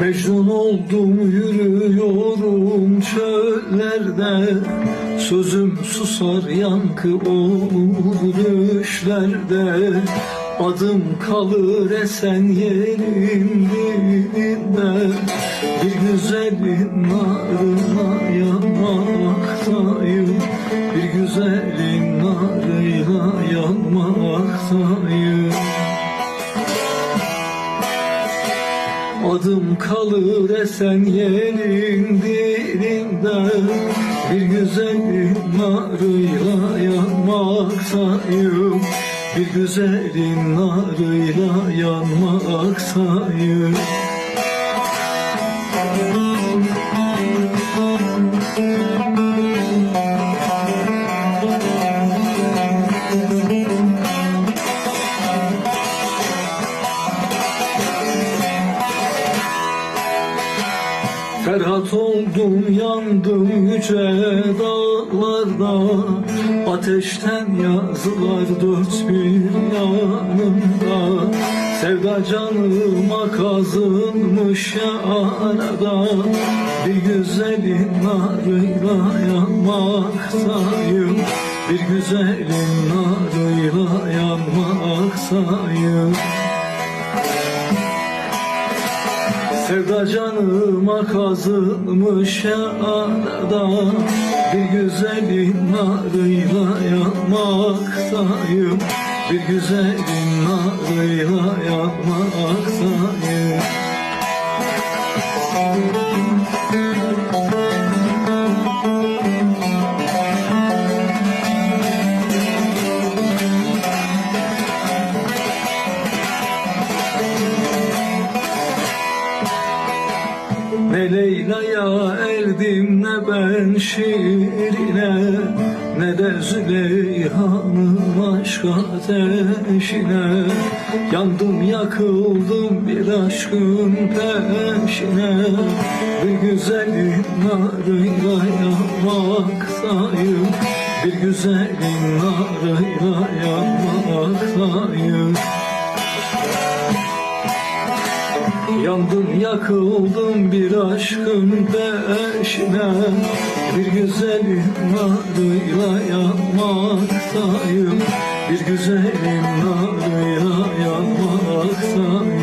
Mecnun oldum yürüyorum çöllerde. Sözüm susar yankı olur düşlerde. Adım kalır esen yerin dibinde Bir güzelin Adım kalır esen yerin dilinde Bir güzelin narıyla yanmaktayım Bir güzelin narıyla yanmaktayım Ferhat oldum yandım yüce dağlarda. Ateşten yazılar dört bir yanımda. Sevda canıma kazınmış arada. Bir güzelin narıyla yanmaktayım Bir güzelin narıyla yanmaktayım Sevda canıma kazınmış ya arada Bir güzelin narıyla yanmaktayım. Bir güzelin narıyla yanmaktayım Leyla'ya erdim ne ben şiirine Ne de Züleyha'nın aşk ateşine. Yandım yakıldım bir aşkın peşine. Bir güzelin narıyla yanmaktayım Bir güzelin narıyla yanmaktayım Yandım yakıldım bir aşkın peşine. Bir güzelin narıyla yanmaktayım Bir güzelin narıyla yanmaktayım